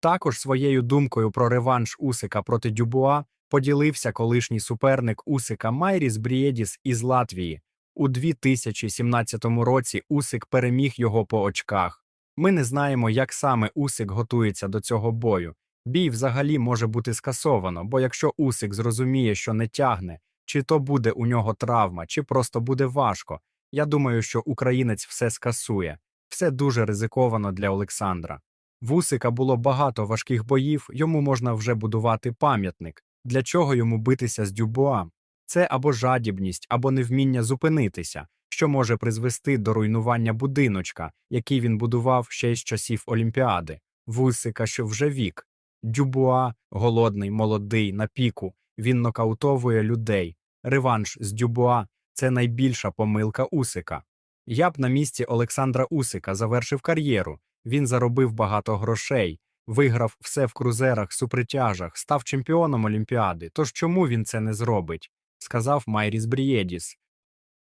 Також своєю думкою про реванш Усика проти Дюбуа поділився колишній суперник Усика Майріс Брієдіс із Латвії. У 2017 році Усик переміг його по очках. Ми не знаємо, як саме Усик готується до цього бою. Бій взагалі може бути скасовано, бо якщо Усик зрозуміє, що не тягне, чи то буде у нього травма, чи просто буде важко. Я думаю, що українець все скасує. Все дуже ризиковано для Олександра. В Усика було багато важких боїв, йому можна вже будувати пам'ятник. Для чого йому битися з Дюбуа? Це або жадібність, або невміння зупинитися, що може призвести до руйнування будиночка, який він будував ще з часів Олімпіади. Вусика, що вже вік. Дюбуа, голодний, молодий, на піку, він нокаутовує людей. Реванш з Дюбуа це найбільша помилка Усика. Я б на місці Олександра Усика завершив кар'єру. Він заробив багато грошей, виграв все в крузерах, супритяжах, став чемпіоном Олімпіади. Тож чому він це не зробить? сказав Майріс Брієдіс.